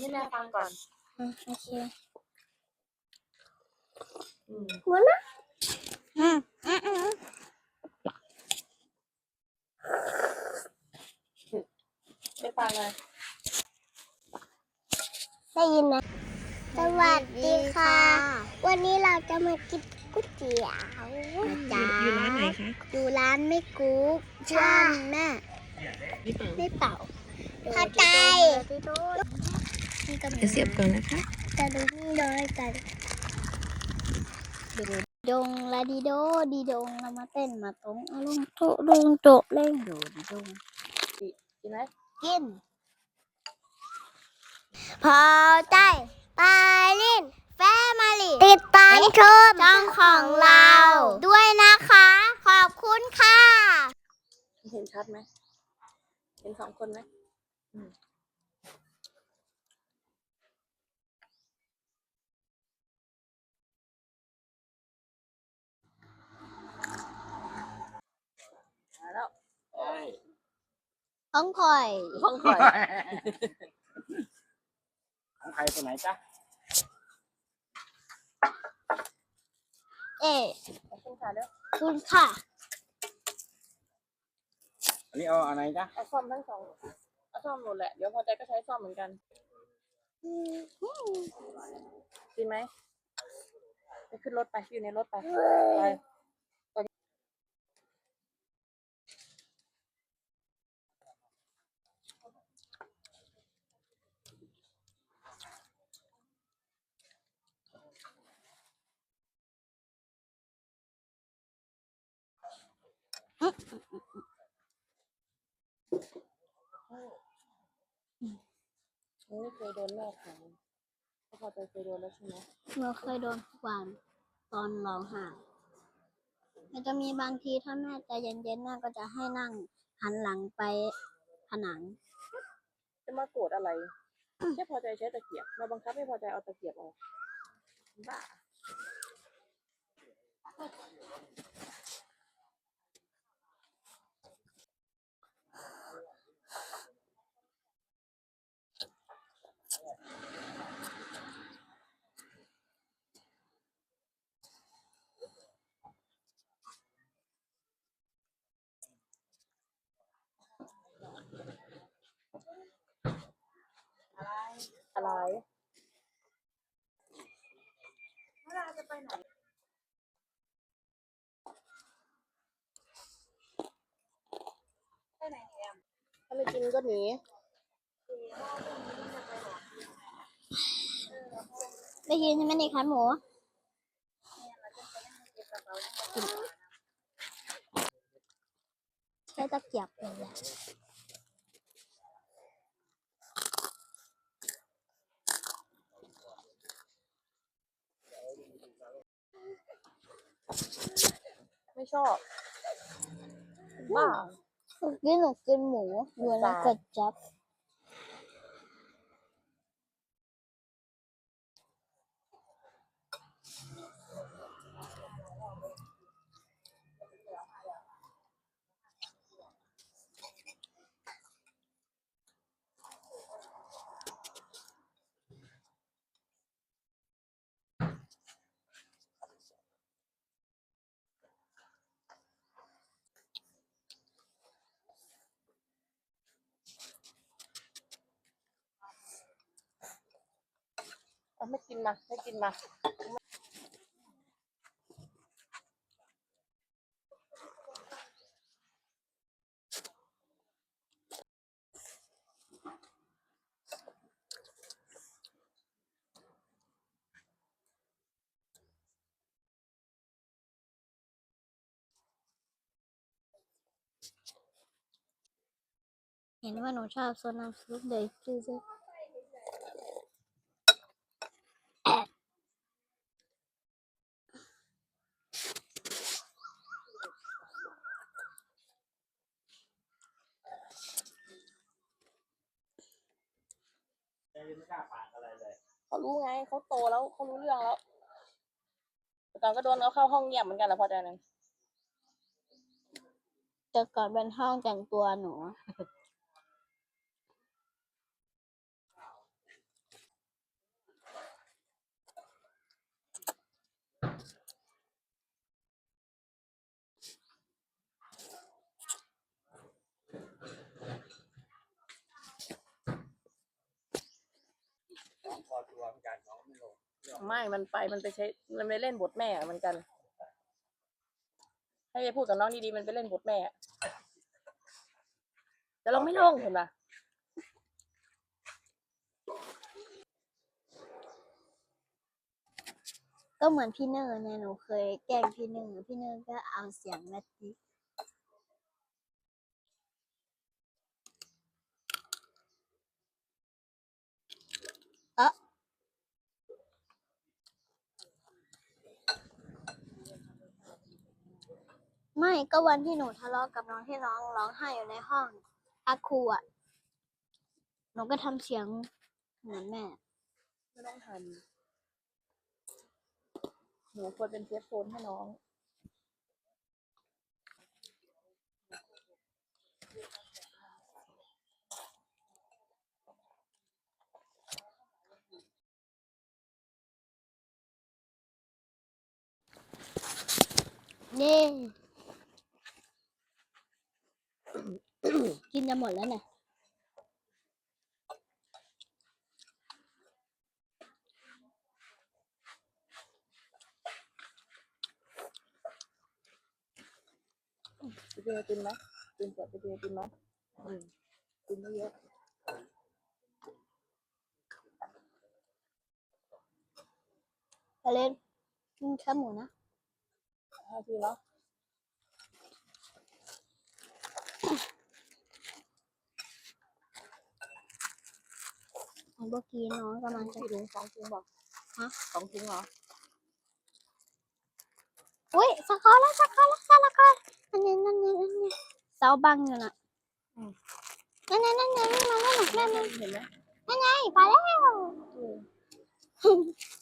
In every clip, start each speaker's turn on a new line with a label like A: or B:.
A: ให้แม่ฟังก่อน
B: อืมโอเค
A: อืม
B: หมดนะอืมอืมอืม
A: ไม่ฟังเลย
B: ได้ยินไหมสวัสดีค่ะ วันนี้เราจะมากินก๋วยเตี๋ยวจ้า
A: อยู่ร้านไหนคะ
B: อยู่ร้านไม่กุ๊กชื่อแม่
A: นี่เปล่า
B: ไม่เป่าพอใจ นี่ก็มี
A: จะเสียบก่อนนะคะ
B: จะดูนี่เลยกันดูดงลาดีโดดีดงเรามาเต้นมาตรงเอาลงโตะลงโตะเล่งดูดีดง
A: กินไหม
B: กินพอใจไปลินแฟมาลีติดตามชมช่องของเรา ด้วยนะคะ ขอบคุณค่ะ
A: เห็นชัดไหมเห็นสองคนไหมอืมมาแล้ว
B: ของคอย
A: ห้องข่อย
C: ของใครตัวไหนจ๊ะ
B: เอ๊ะ
A: ขอบคุณค่ะเด้อ
B: คุณค่ะ
C: อันนี้เอาอะไรจ๊ะ
A: เอาซ่อมทั้งสองเอาซ่อมหมดแหละ เดี๋ยวพอใจก็ใช้ซ่อมเหมือนกันกินไหมไปขึ้นรถไป อยู่ในรถไป ไป ไม่เคยโดนแม่ขังก็พอใจเคยโดนแล้วใช่ไหม
B: เราเคยโดนทุกวันตอนร้องไห้มันจะมีบางทีถ้าแม่ใจเย็นๆแม่ก็จะให้นั่งหันหลังไปผนัง
A: จะมาโกรธอะไร แค่พอใจใช้ตะเกียบเราบังคับให้พอใจเอาตะเกียบออกบ้า อะไรถ้าไม่กินก็หนี
B: ได้ยินใช่ไหมนี่คะหมูใช้ตะเกียบเลยแหละ
A: ไม่ชอบบ้า
B: เมื่อกี้หนูกินหมูอยู่แล้วกดจับ
A: เอาไม่กินมาไม่กินมา
B: เห็นว่าหนูชอบโซนน้ำซุปเลยคือจะ
C: ไม่กล้าปากอะไรเลย
A: เขารู้ไงเขาโตแล้ว เขารู้เรื่องแล้วแต่ก่อนก็โดนเอาเข้าห้องเงียบเหมือนกันแหละพอใจนั้น
B: จะก่อนเป็นห้องแต่งตัวหนู
C: พอตัวเหมือนกันน้องไม่ลง
A: ไม่มันไปมันไปใช้มันไปเล่นบทแม่อะเหมือนกัน ให้ยายพูดกับน้องดีๆมันไปเล่นบทแม่อะแต่เราไม่ลงเห็นปะ
B: ก็เหมือนพี่เนอร์เนี่ยหนูเคยแกล้งพี่เนอร์พี่เนอร์ก็เอาเสียงแมท ไม่ก็วันที่หนูทะเลาะกับน้องที่น้องร้องไห้อยู่ในห้องอาครูอะหนูก็ทำเสียงเหมือนแม่
A: ไม่ต้องทำหนูควรเป็นเซฟโซนให้น้อง
B: เย่ กินจะหมดแล้วเนี่ย
A: ไปเจอตินไหมตินเปิดไปเจอตินไหมอืมตินไม่เยอะ
B: ไปเล่นกินแค่หมูนะ
A: ห้าทีแล้ว
B: เมื่อกี้น้องกำลังจะ
A: กี่ถุงสองถุงบอก
B: ฮะ
A: สองถุงเหรอ
B: อุ้ยสกอร์แล้วสกอร์แล้วสกอร์นั่นไงนั่นไงนั่นไงเสาบังอยู่น่ะนั่นไงนั่นไงนั่นไงนั่นไงนั่นไง
A: เห็นไหม
B: นั่นไงไปแล้ว
A: อืม
B: แว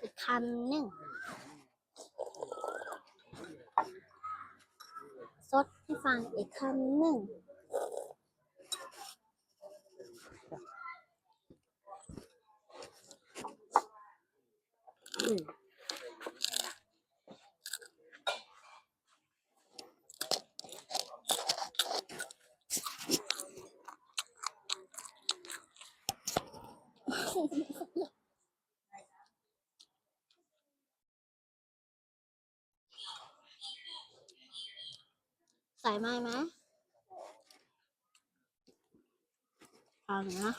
B: อีกคำหนึ่งซดให้ฟังอีกคำหนึ่ง ใส่ไม้ไหมฟังนะ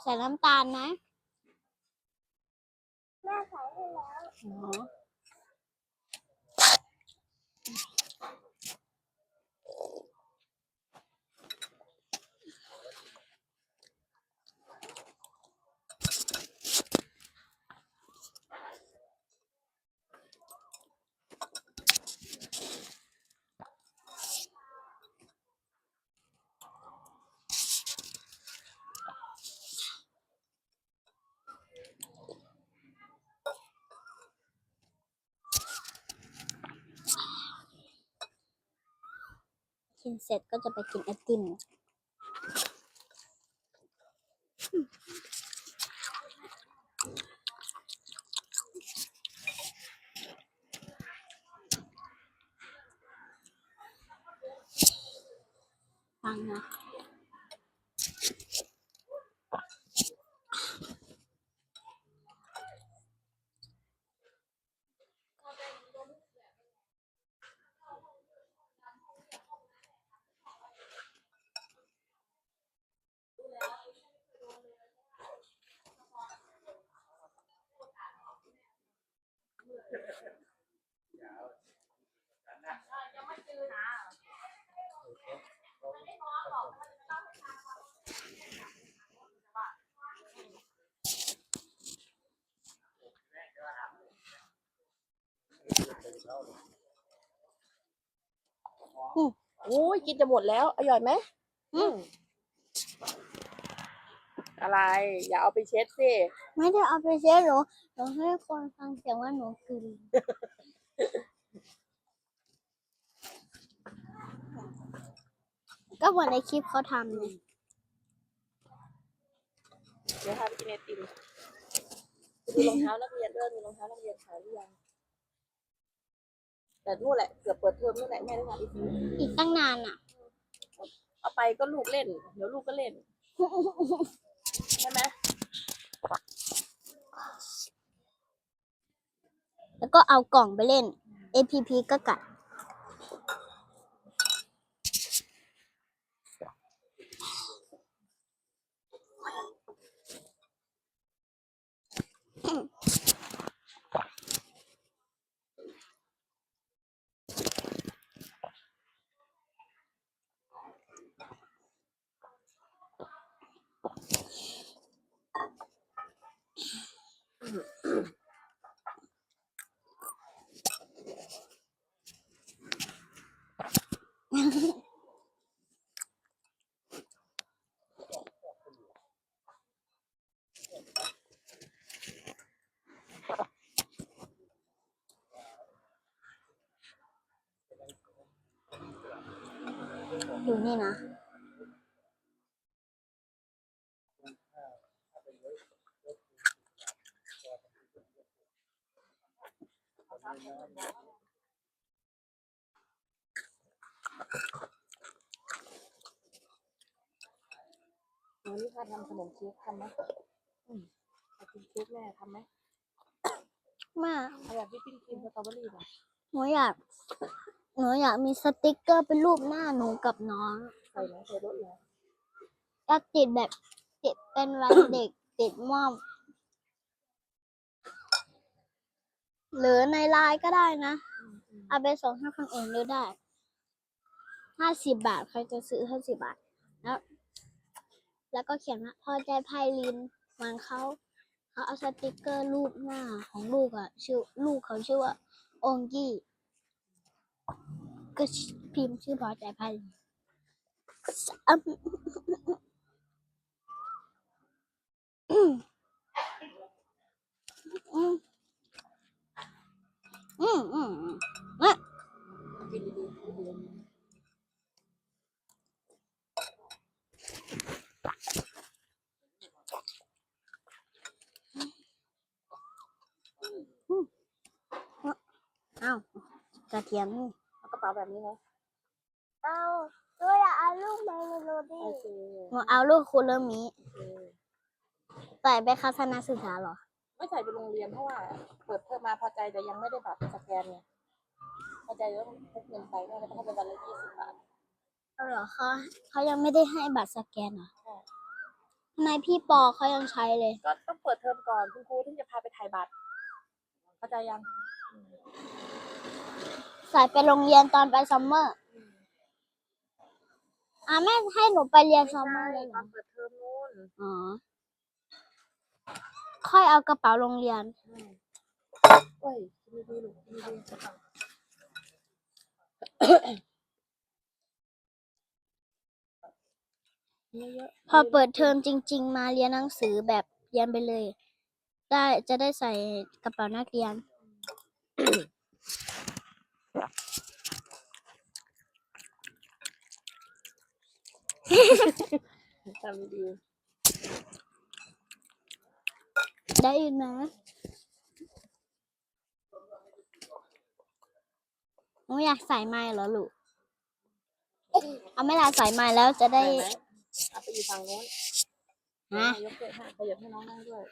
B: ใส่น้ำตาลไห ขายให้แล้ว อ๋อ็จก็จะไปกินไอติมฟังนะ
A: โอ้ยกินจะหมดแล้ว อร่อยไหมอืมอะไร อย่าเอาไปเช็ดสิ
B: ไม่ได้เอาไปเช็ดหนูหนูให้คนฟังเสียงว่าหนูกินก็เหมือนในคลิปเขาทำเลย
A: เดี๋ยวพาไปกินไอติมดูรองเท้านักเรียนด้วยมีรองเท้านักเรียนขายหรือยัง แต่นู่นแหละเกือบเปิดเทอมนู่นแหละแม่ได้มาอีกที
B: อีกตั้งนานอะ
A: เอาไปก็ลูกเล่น เดี๋ยวลูกก็เล่นใช่ไหม
B: แล้วก็เอากล่องไปเล่น APP ก็กัด อยู่นี่นะ
A: วันนี้พาทำขนมเค้กทำไหมอืมเอากินเค้กแม่ทำไหม
B: มา
A: เอาแบบวิปปิ้งครีมสตรอเบอรี่ป่ะ
B: หนูอยาก หนูอยากมีสติกเกอร์เป็นรูปหน้าหนูกับน้อง
A: ใส่ไหมใส่รสเหรอ
B: อยากติดแบบติดเป็นวันเด็ก ติดมอบ หรือในไลน์ก็ได้นะ เอาไปส่งให้คนอื่นดูได้ ห้าสิบบาท ใครจะซื้อห้าสิบบาท แล้ว แล้วก็เขียนว่าพอใจไพลินเหมันเขาเขาเอาสติกเกอร์รูปหน้าของลูกอะชื่อลูกเขาชื่อว่าองกี้ ก็พิมพ์ชื่อพอใจไพลินอะอืมอืมอืมอืมอืมอะ
A: กินดีๆกินดี
B: เอ้าวกระเทียมนี่
A: ๆเอากระเป๋าแบบนี้ไหม
B: เอาด้วยเอาลูกไมโลดี้
A: โอเค
B: หนูเอาลูกคูเลอร์มิ
A: โอเค
B: ใส่ไปคัศนศึกษาเหรอ
A: ไม่ใส่ไปโรงเรียนเพราะว่าเปิดเทอมมาพอใจแต่ยังไม่ได้บัตรสแกนไงพอใจต้องพกเงินไปแม่ก็ต้องให้เป็นวันละยี่สิบบาท
B: เอาเหรอเขาเขายังไม่ได้ให้บัตรสแกนเหรอ
A: ใช่
B: ทำไมพี่ปอเขายังใช้เลย
A: ก็ต้องเปิดเทอมก่อนคุณครูถึงจะพาไปถ่ายบัตรเข้าใจยังอืม
B: ใส่ไปโรงเรียนตอนไปซัมเมอร์อะแม่ให้หนูไปเรียนซัมเมอร์เลยเหร
A: ตอ
B: อน
A: เปิดเทอมนู้น
B: อ๋อ ค่อยเอากระเป๋าโรงเรียน
A: อืมโอ้ยดีดีๆลูกดีดีๆเยอะๆ
B: พอเปิดเทอมจริง ๆ มาเรียนหนังสือแบบเรียนไปเลย ได้จะได้ใส่กระเป๋านักเรียน
A: ทำดี
B: ได้ยินไหมหนูอยากใส่ไม้เหรอลูก เอาไม่ลาสายมาแล้วจะได้
A: ได้ไหมเอาไปอยู่ฝั่งโน้น
B: ฮะ
A: ยกเกิดให้ขยับให้น้องนั่งด้วย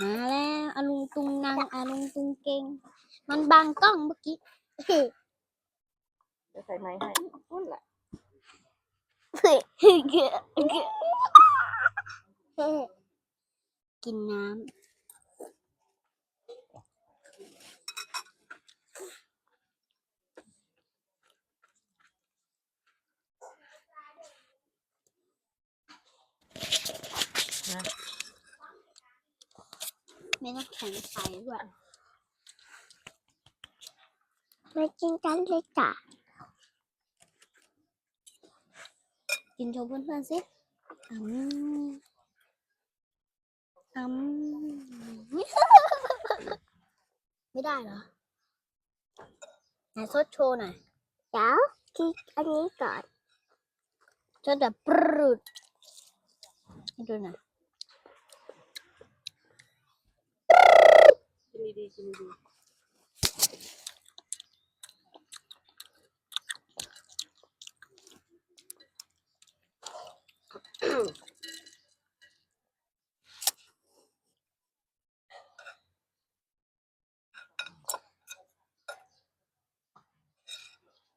B: มาแล้ว อาลุงตุงนางอาลุงตุงเก่งมันบังกล้องเมื่อกี้
A: เดี๋ยวใส่ไม้ให้นุ่นแหละ
B: กินน้ำ
A: นะ
B: ไม่ต้องแข็งใสด้วย
D: มากินกันเลยจ้ะ
B: กินโชว์เพื่อนๆสิอืมอืมไม่ได้เหรอ ไหนซดโชว์หน่อย
D: เดี๋ยวกินอันนี้ก่อน
B: จนแบบปรุดให้ดูหน่อย
A: กินดีๆกินดี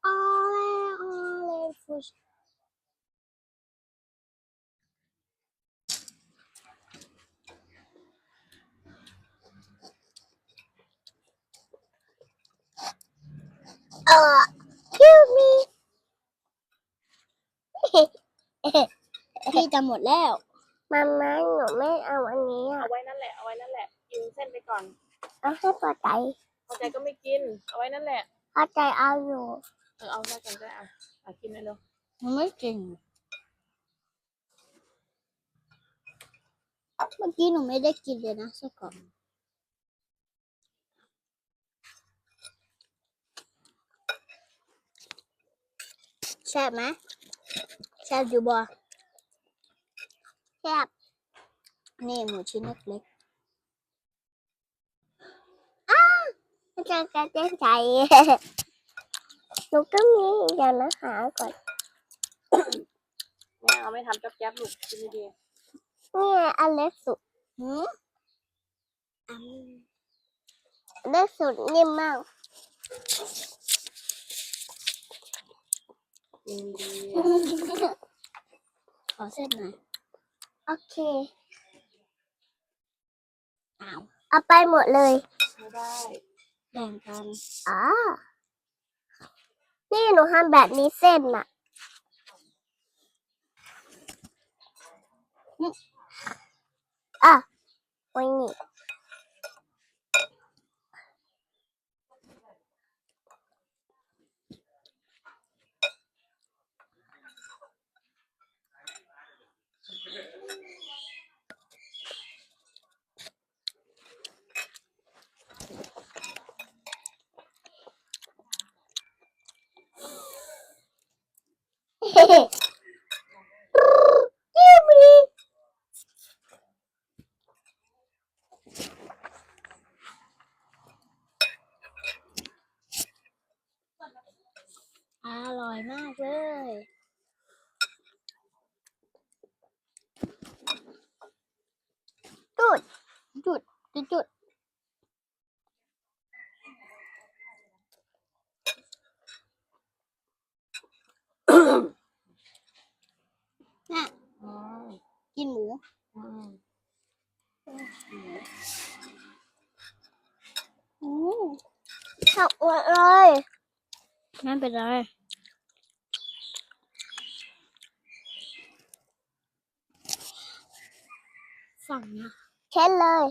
B: ออเลออเลฟุช
D: เออคิวมี
B: พี่จะหมดแล้ว
D: มาม่าหนูไม่เอาอันนี้
A: ๆ
D: อะ
A: เอาไว้นั่นแหละ เอาไว้นั่นแหละ กินเส้นไปก่อน
D: เอาให้พอใจ
A: พอใจก็ไม่กิน เอาไว้นั่นแหละ
D: พอใจเอาอยู่
A: เออเอาได้กันก็ได้อะอะกินเลยเร็ว
B: มันไม่จริงเมื่อกี้หนูไม่ได้กินเลยนะไส้กรอกแซ่บไหมแซ่บอยู่บ่
D: แซ่บ
B: นี่หมูชิ้นเล็ก
D: พอใจกระเต้นใจหนูก็มีเดี๋ยวนะหาก่อน
A: แม่เอาไม่ทำจ๊อบแจ๊บลูกกินดี
D: นี่ไงอันเล็กสุด
B: ๆหืม
D: อันเล็กสุดนิ่มมาก
A: ๆกินดี
B: ขอเส้นหน่อย
D: โอเค
B: อ้าว
D: เอาไปหมดเลย
A: ๆไม่ได้
B: แบ่งกัน
D: อ๋อนี่หนูทำแบบนี้เส้นน่ะอะไว้นี่เ Hehehe
B: เป็นไรสั่งนะ
D: เช็ดเลย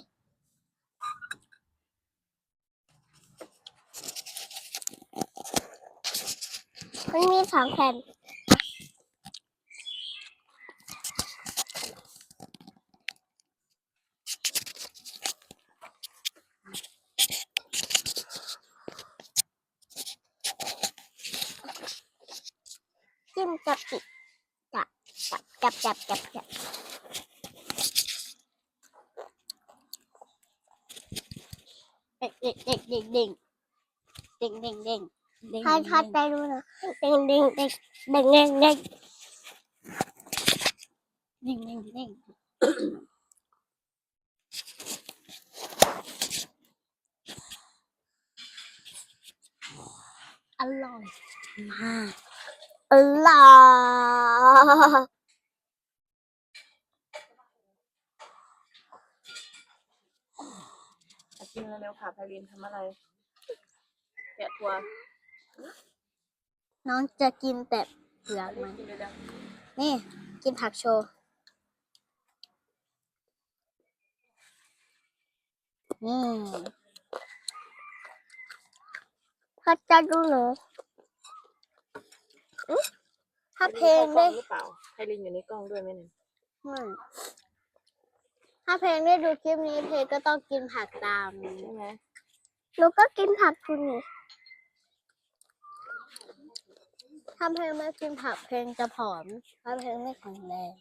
D: มันมีสองแผ่น จิ้มจับจิจับจับจับจับจับจับ
B: เด็กเด็กเด็กเด็กเด็กเด้งเด้งเด้งเด้ง
D: ถ้าถ้าใจดูนะเด้งเด้งเด้งเด้งเด้งเด้ง
B: เด้งเด้งเด้งอร่อยมาก
D: อร่อย
A: อะ กินเร็วๆค่ะไพลินทำอะไร แกะถั่ว
B: น้องจะกินแต่เปลือก
A: รี
B: มั
A: บ
B: น
A: กินเลยดัง
B: นี่ กินผักโชว์ นี่
D: ถ้าใจดูหนูอื้อถ้าเพลง
A: ได้
D: ได้
A: หรือเปล่าไพลินอยู่ในกล้องด้วยไหมเนี่ย
B: ไม่ ถ้าเพลงได้ดูคลิปนี้เพลงก็ต้องกินผักตาม
A: ใช่ไหม
D: หนูก็กินผักคุณนี่
B: ถ้าเพลงไม่กินผักเพลงจะผอมถ้าเพลงไม่แข็งแรง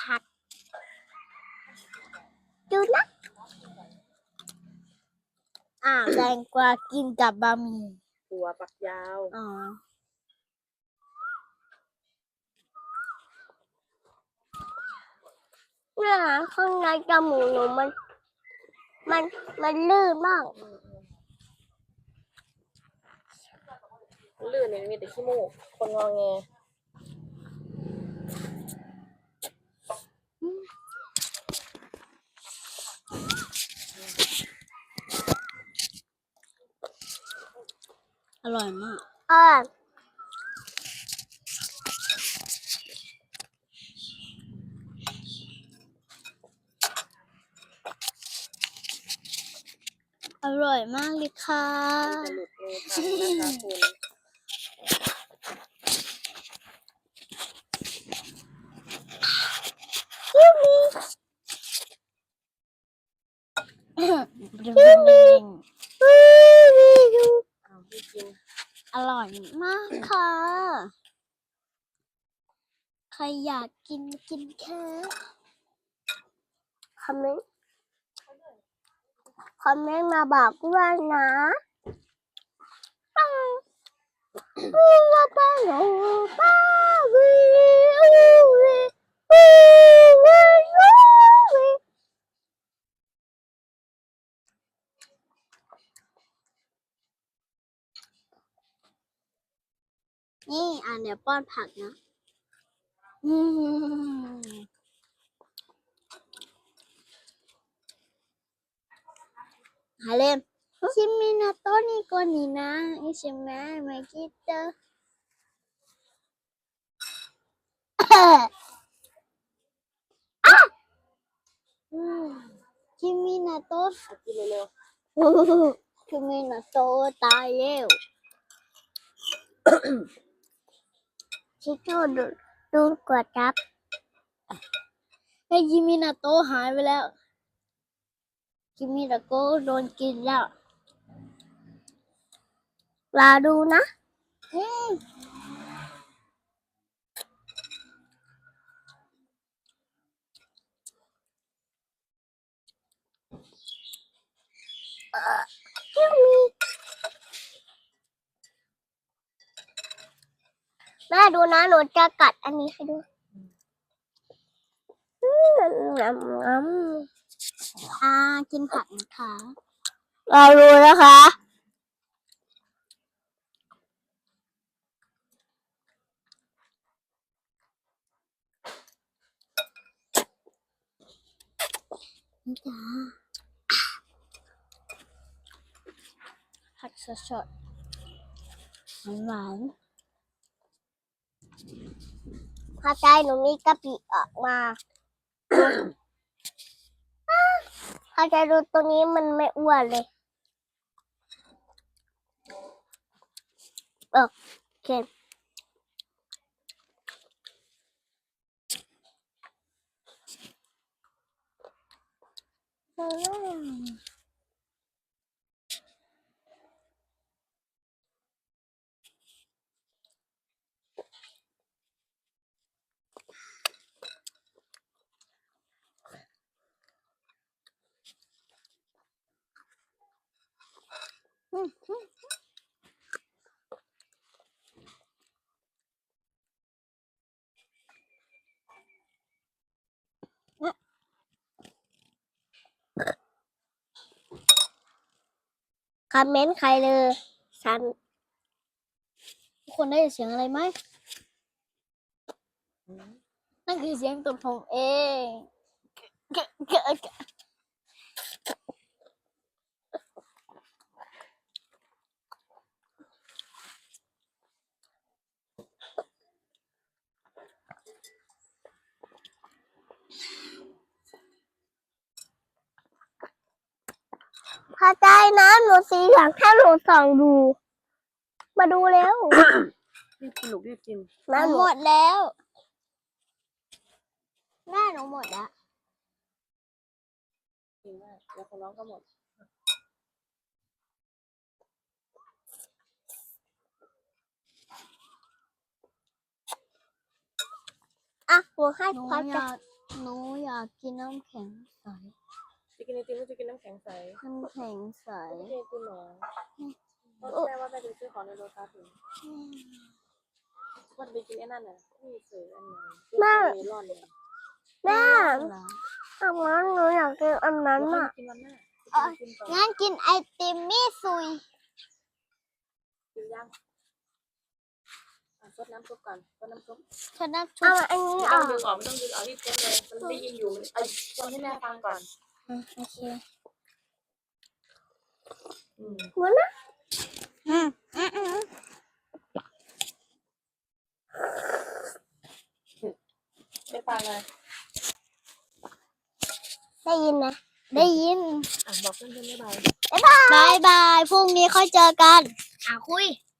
D: ผักดูนะ
B: อ่าวแรงกว่ากินกับบะหมี่
A: ถั่วฝักยาว
B: อ๋อ
D: เนี่ยข้างในจมูกหนูมัน มันมันลื่นมาก
A: อืมอืมลื่นเนี่ยมีแต่ขี้มูก คนงอแง
B: อร่อยมาก
D: อ่า
B: อ อร่อยมากเลยค่ะ
A: จะหลุดมือทำนะคะคุณเอาพี่กิน
B: อร่อยมากค่ะ ใครอยากกินกินแค่
D: คอมเมนต์ คอมเมนต์มาบอกด้วยนะป้าป้าหนูป้าวิววิววิววิ
B: นี่อ่านเดี๋ยวป้อนผักนะ อืมฮาเลมชิมินาโตะนี่ก็นี่นะอิชิมะมาคิดเตอคิมินาโตะ
A: เอากินเร็ว
B: คิมินาโตะตายแล้ว
D: ชิโจ้ดูดูกดจับ
B: ไอ้คิมินาโตะหายไปแล้ว คิมินาโตะโดนกินแล้ว
D: รอดูนะ
B: อืม
D: แม่ดูนะหนูจะกัดอันนี้ให้ดูอืมงำงำ
B: อ่ากินผักนะคะ
D: รอดูนะคะ
B: นี่จ้าผักสดๆหวาน
D: พอใจหนูมีกะปิออกมาพ อาจจะดูตัวนี้มันไม่อ้วนเลยโอเคอืม คอมเมนต์ใครเลยฉัน
B: ทุกคนได้ยินเสียงอะไรไหม นั่นคือเสียงตัวผมเองเกะเกะเกะ
D: พอใจนะหนูสีเหลืองถ้าหนูส่องดู มาดูแล้ว
A: รีบกินลูกรีบกิน
D: นะ
B: มัน
D: หนู
B: หมดแล้วแม่หนูหมดแล้ว
A: กินมากแล้วคนน้องก็หมด
D: อะหนูให้
B: หนู
D: พอ
B: อ
D: ใจ
B: ยากหนูอยากกินน้ำแข็งใส
A: จะกินไอติมก็จะกินน้ำ แข็งใส
B: น้ำแข็งใส
A: ไม่ใช่ไอติมหรอเพราะแม่ว่าแม่จะไปซื้อของในโลตัสถึงว่าจะไปกินไอ้นั่นน่ะที่มีเสืออันไหนที่เมลอนเนี่ย
D: แม่ทำงั้นหนูอยากกินอันนั้น
A: แล้วค่อย
D: อะ
A: มากินวันหน้ากินก่อน
B: งั้นกินไอติมมี่ซุย
A: กินย่างอะซดน้ำซุปก่อนซดน้ำซุป
B: ฉันน่าชุ
D: เอา
B: บ
D: อันนี้
A: ไม่
D: อ
A: ต้อ
D: องก
A: ดึงออกไม่ต้องดึงออกที่เทปเลยมันได้ยินอยู่มันไอ้ตอนที่แม่ฟังก่อน
B: อืมโอเค
A: อืม
D: หมุนนะ
B: อืมอืมอืม
A: ไม่ฟังเลย
D: ได้ยินไหม
B: ได้ยิน
A: อะบอกเพื่อนๆบ๊ายบาย
B: บายบาย พรุ่งนี้ค่อยเจอกัน อะคุย